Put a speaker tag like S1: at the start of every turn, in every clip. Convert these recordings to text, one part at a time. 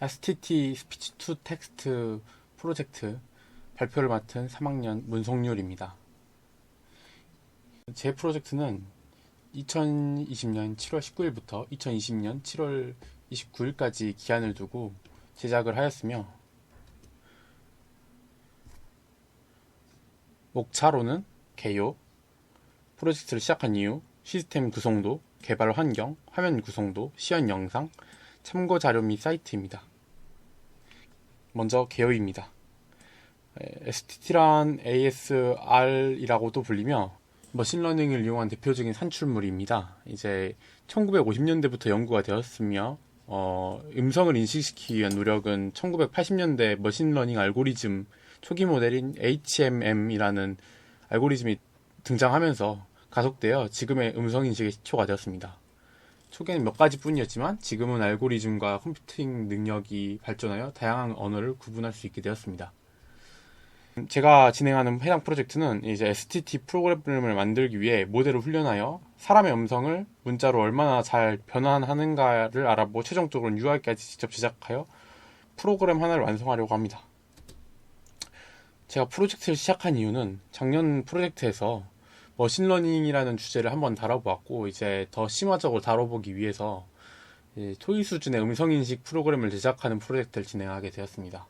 S1: STT 스피치 투 텍스트 프로젝트 발표를 맡은 3학년 문성률입니다. 제 프로젝트는 2020년 7월 19일부터 2020년 7월 29일까지 기한을 두고 제작을 하였으며 목차로는 개요, 프로젝트를 시작한 이유, 시스템 구성도, 개발 환경, 화면 구성도, 시연 영상, 참고 자료 및 사이트입니다. 먼저 개요입니다. STT란 ASR이라고도 불리며 머신러닝을 이용한 대표적인 산출물입니다. 이제 1950년대부터 연구가 되었으며 어, 음성을 인식시키기 위한 노력은 1980년대 머신러닝 알고리즘 초기 모델인 HMM이라는 알고리즘이 등장하면서 가속되어 지금의 음성 인식의 시초가 되었습니다. 초기에는 몇 가지 뿐이었지만 지금은 알고리즘과 컴퓨팅 능력이 발전하여 다양한 언어를 구분할 수 있게 되었습니다. 제가 진행하는 해당 프로젝트는 이제 STT 프로그램을 만들기 위해 모델을 훈련하여 사람의 음성을 문자로 얼마나 잘 변환하는가를 알아보고 최종적으로 UI까지 직접 제작하여 프로그램 하나를 완성하려고 합니다. 제가 프로젝트를 시작한 이유는 작년 프로젝트에서 머신러닝이라는 주제를 한번 다뤄보았고 이제 더 심화적으로 다뤄보기 위해서 토이 수준의 음성인식 프로그램을 제작하는 프로젝트를 진행하게 되었습니다.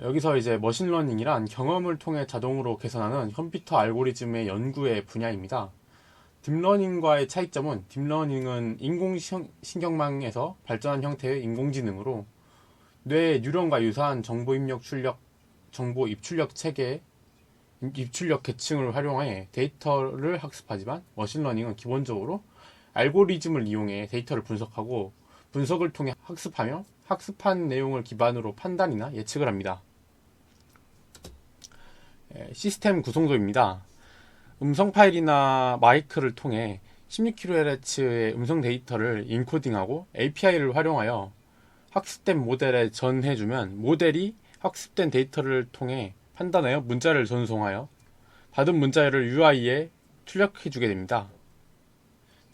S1: 여기서 이제 머신러닝이란 경험을 통해 자동으로 개선하는 컴퓨터 알고리즘의 연구의 분야입니다. 딥러닝과의 차이점은 딥러닝은 인공신경망에서 발전한 형태의 인공지능으로 뇌의 뉴런과 유사한 정보 입력 출력, 정보 입출력 체계, 입출력 계층을 활용해 데이터를 학습하지만 머신러닝은 기본적으로 알고리즘을 이용해 데이터를 분석하고 분석을 통해 학습하며 학습한 내용을 기반으로 판단이나 예측을 합니다. 시스템 구성도입니다. 음성 파일이나 마이크를 통해 16kHz의 음성 데이터를 인코딩하고 API를 활용하여 학습된 모델에 전해주면 모델이 학습된 데이터를 통해 판단하여 문자를 전송하여 받은 문자를 UI에 출력해주게 됩니다.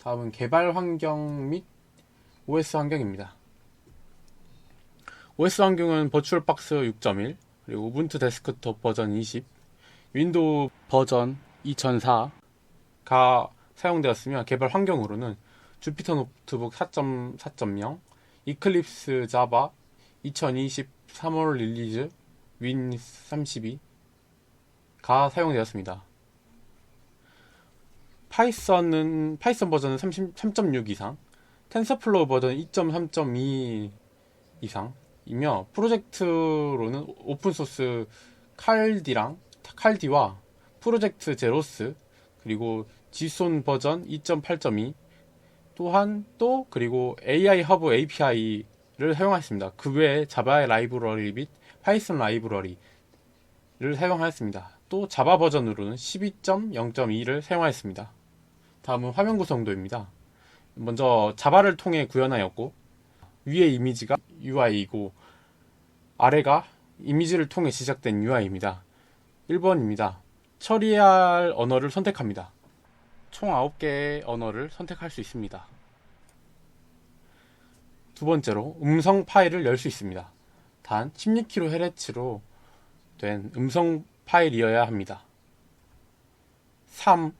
S1: 다음은 개발 환경 및 OS 환경입니다. OS 환경은 버추얼박스 6.1, 그리고 우분투 데스크톱 버전 20, 윈도우 버전 2004가 사용되었으며 개발 환경으로는 주피터 노트북 4.4.0, 이클립스 자바 2020 3월 릴리즈 윈 32가 사용되었습니다. 파이썬은 파이썬 버전은 3.6 이상, 텐서플로우 버전 2.3.2 이상이며 프로젝트로는 오픈 소스 칼디랑 칼디와 프로젝트 제로스 그리고 지손 버전 2.8.2 또한 또 그리고 AI 허브 API를 사용하였습니다. 그 외에 자바의 라이브러리 및 파이썬 라이브러리를 사용하였습니다. 또 자바 버전으로는 12.0.2를 사용하였습니다. 다음은 화면 구성도입니다. 먼저 자바를 통해 구현하였고 위의 이미지가 UI이고 아래가 이미지를 통해 시작된 UI입니다. 1번입니다. 처리할 언어를 선택합니다. 총 9개의 언어를 선택할 수 있습니다. 두 번째로 음성 파일을 열 수 있습니다. 단 16kHz로 된 음성 파일이어야 합니다. 3.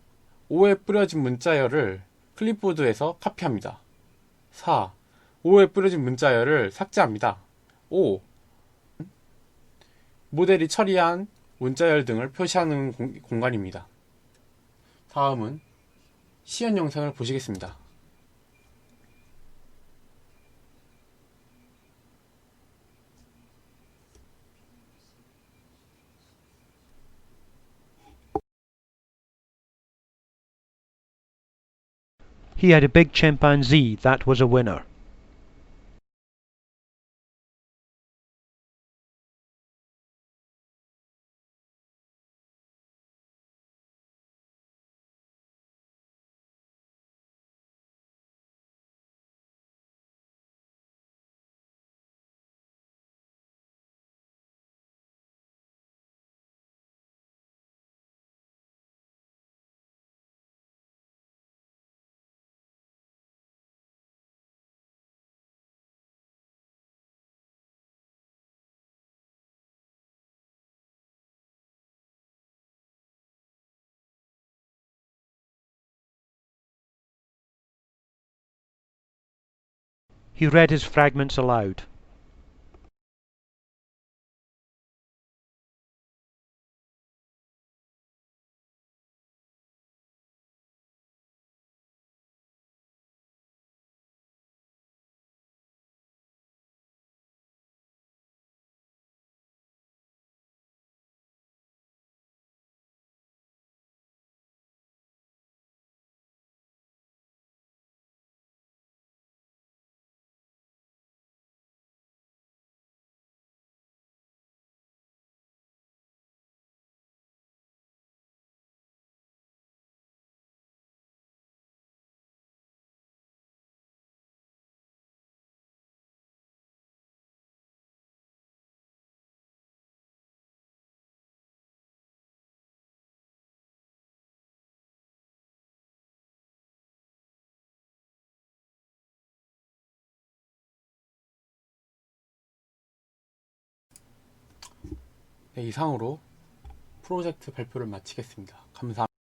S1: 5에 뿌려진 문자열을 클립보드에서 카피합니다. 4. 5에 뿌려진 문자열을 삭제합니다. 5. 모델이 처리한 문자열 등을 표시하는 공, 공간입니다. 다음은 시연 영상을 보시겠습니다.
S2: He had a big chimpanzee that was a winner. He read his fragments aloud.
S1: 네, 이상으로 프로젝트 발표를 마치겠습니다. 감사합니다.